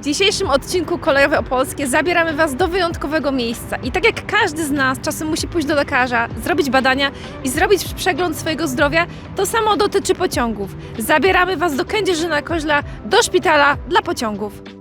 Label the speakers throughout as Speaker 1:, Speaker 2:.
Speaker 1: dzisiejszym odcinku Kolejowe Opolskie zabieramy Was do wyjątkowego miejsca. I tak jak każdy z nas czasem musi pójść do lekarza, zrobić badania i zrobić przegląd swojego zdrowia, to samo dotyczy pociągów. Zabieramy Was do Kędzierzyna Koźla, do szpitala dla pociągów.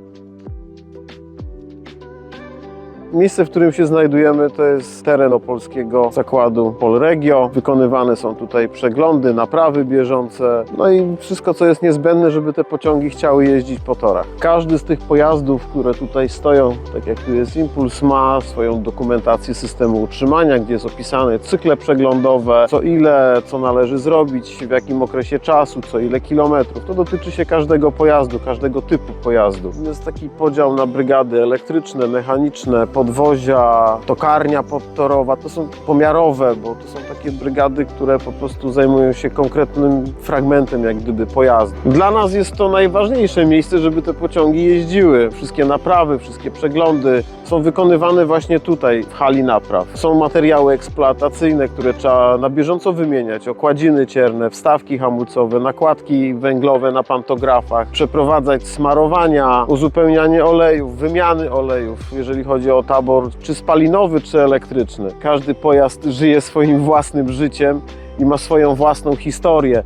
Speaker 2: Miejsce, w którym się znajdujemy, to jest teren opolskiego zakładu Polregio. Wykonywane są tutaj przeglądy, naprawy bieżące, no i wszystko, co jest niezbędne, żeby te pociągi chciały jeździć po torach. Każdy z tych pojazdów, które tutaj stoją, tak jak tu jest Impuls, ma swoją dokumentację systemu utrzymania, gdzie jest opisane cykle przeglądowe, co ile, co należy zrobić, w jakim okresie czasu, co ile kilometrów. To dotyczy się każdego pojazdu, każdego typu pojazdu. Jest taki podział na brygady elektryczne, mechaniczne, podwozia, tokarnia podtorowa. To są pomiarowe, bo to są takie brygady, które po prostu zajmują się konkretnym fragmentem jak gdyby pojazdu. Dla nas jest to najważniejsze miejsce, żeby te pociągi jeździły. Wszystkie naprawy, wszystkie przeglądy są wykonywane właśnie tutaj, w hali napraw. Są materiały eksploatacyjne, które trzeba na bieżąco wymieniać. Okładziny cierne, wstawki hamulcowe, nakładki węglowe na pantografach, przeprowadzać smarowania, uzupełnianie olejów, wymiany olejów, jeżeli chodzi o tabor czy spalinowy, czy elektryczny. Każdy pojazd żyje swoim własnym życiem i ma swoją własną historię.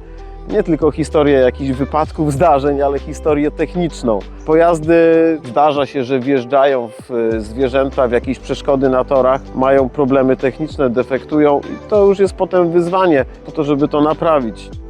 Speaker 2: Nie tylko historię jakichś wypadków, zdarzeń, ale historię techniczną. Pojazdy zdarza się, że wjeżdżają w e, zwierzęta, w jakieś przeszkody na torach, mają problemy techniczne, defektują i to już jest potem wyzwanie po to, żeby to naprawić.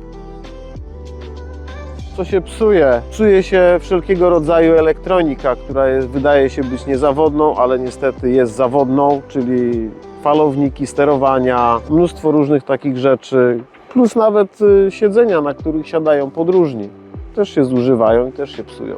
Speaker 2: Co się psuje? Psuje się wszelkiego rodzaju elektronika, która jest, wydaje się być niezawodną, ale niestety jest zawodną, czyli falowniki, sterowania, mnóstwo różnych takich rzeczy, plus nawet y, siedzenia, na których siadają podróżni. Też się zużywają i też się psują.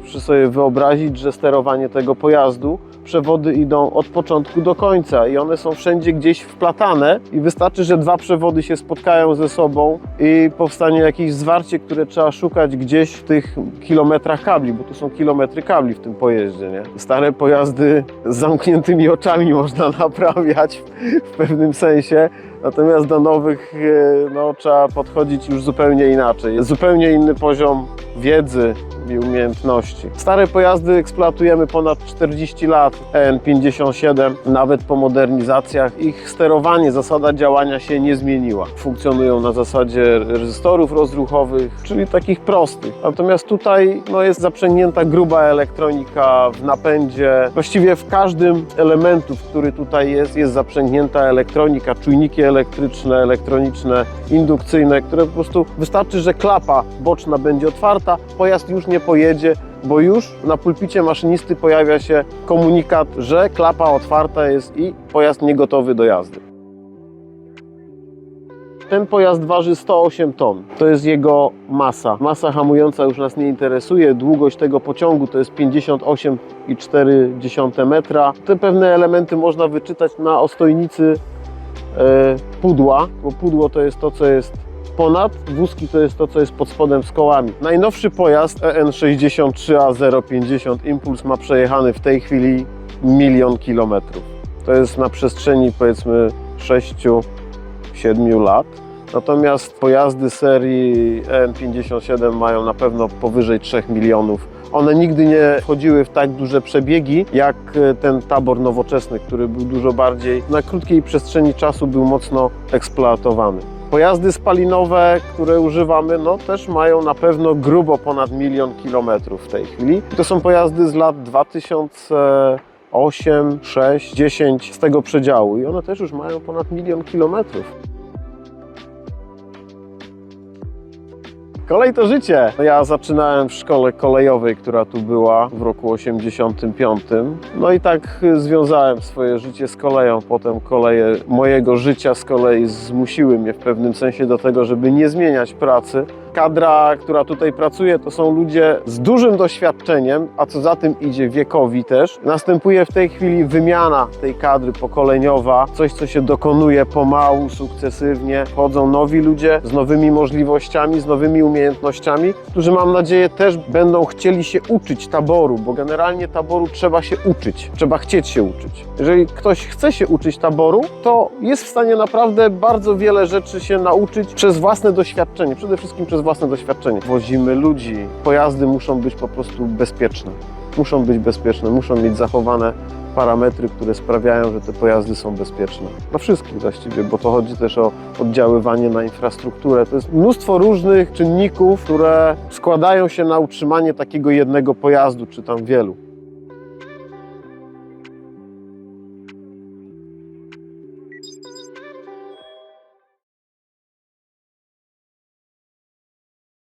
Speaker 2: Proszę sobie wyobrazić, że sterowanie tego pojazdu, przewody idą od początku do końca i one są wszędzie gdzieś wplatane i wystarczy, że dwa przewody się spotkają ze sobą i powstanie jakieś zwarcie, które trzeba szukać gdzieś w tych kilometrach kabli, bo tu są kilometry kabli w tym pojeździe, nie? Stare pojazdy z zamkniętymi oczami można naprawiać w pewnym sensie, Natomiast do nowych e, no, trzeba podchodzić już zupełnie inaczej. Jest zupełnie inny poziom wiedzy i umiejętności. Stare pojazdy eksploatujemy ponad 40 lat, EN57, nawet po modernizacjach. Ich sterowanie, zasada działania się nie zmieniła. Funkcjonują na zasadzie rezystorów rozruchowych, czyli takich prostych. Natomiast tutaj no, jest zaprzęgnięta gruba elektronika w napędzie. Właściwie w każdym elementu, który tutaj jest, jest zaprzęgnięta elektronika, czujniki elektryczne, elektroniczne, indukcyjne, które po prostu wystarczy, że klapa boczna będzie otwarta, pojazd już nie pojedzie, bo już na pulpicie maszynisty pojawia się komunikat, że klapa otwarta jest i pojazd nie gotowy do jazdy. Ten pojazd waży 108 ton. To jest jego masa. Masa hamująca już nas nie interesuje. Długość tego pociągu to jest 58,4 metra. Te pewne elementy można wyczytać na ostojnicy pudła, bo pudło to jest to, co jest ponad, wózki to jest to, co jest pod spodem z kołami. Najnowszy pojazd E EN63A050 Impuls ma przejechany w tej chwili milion kilometrów. To jest na przestrzeni powiedzmy 6-7 lat. Natomiast pojazdy serii EN57 mają na pewno powyżej 3 milionów. One nigdy nie wchodziły w tak duże przebiegi jak e, ten tabor nowoczesny, który był dużo bardziej na krótkiej przestrzeni czasu był mocno eksploatowany. Pojazdy spalinowe, które używamy, no też mają na pewno grubo ponad milion kilometrów w tej chwili. To są pojazdy z lat 2008, 6, 10 z tego przedziału i one też już mają ponad milion kilometrów. Kolej to życie. Ja zaczynałem w szkole kolejowej, która tu była w roku 85. No i tak y, związałem swoje życie z koleją. Potem koleje mojego życia z kolei zmusiły mnie w pewnym sensie do tego, żeby nie zmieniać pracy. Kadra, która tutaj pracuje, to są ludzie z dużym doświadczeniem, a co za tym idzie wiekowi też. Następuje w tej chwili wymiana tej kadry pokoleniowa, coś co się dokonuje pomału, sukcesywnie. Wchodzą nowi ludzie z nowymi możliwościami, z nowymi umiejętnościami umiejętnościami, którzy mam nadzieję też będą chcieli się uczyć taboru, bo generalnie taboru trzeba się uczyć, trzeba chcieć się uczyć. Jeżeli ktoś chce się uczyć taboru, to jest w stanie naprawdę bardzo wiele rzeczy się nauczyć przez własne doświadczenie, przede wszystkim przez własne doświadczenie. Wozimy ludzi, pojazdy muszą być po prostu bezpieczne. Muszą być bezpieczne, muszą mieć zachowane parametry, które sprawiają, że te pojazdy są bezpieczne. Na wszystkich właściwie, bo to chodzi też o oddziaływanie na infrastrukturę. To jest mnóstwo różnych czynników, które składają się na utrzymanie takiego jednego pojazdu, czy tam wielu.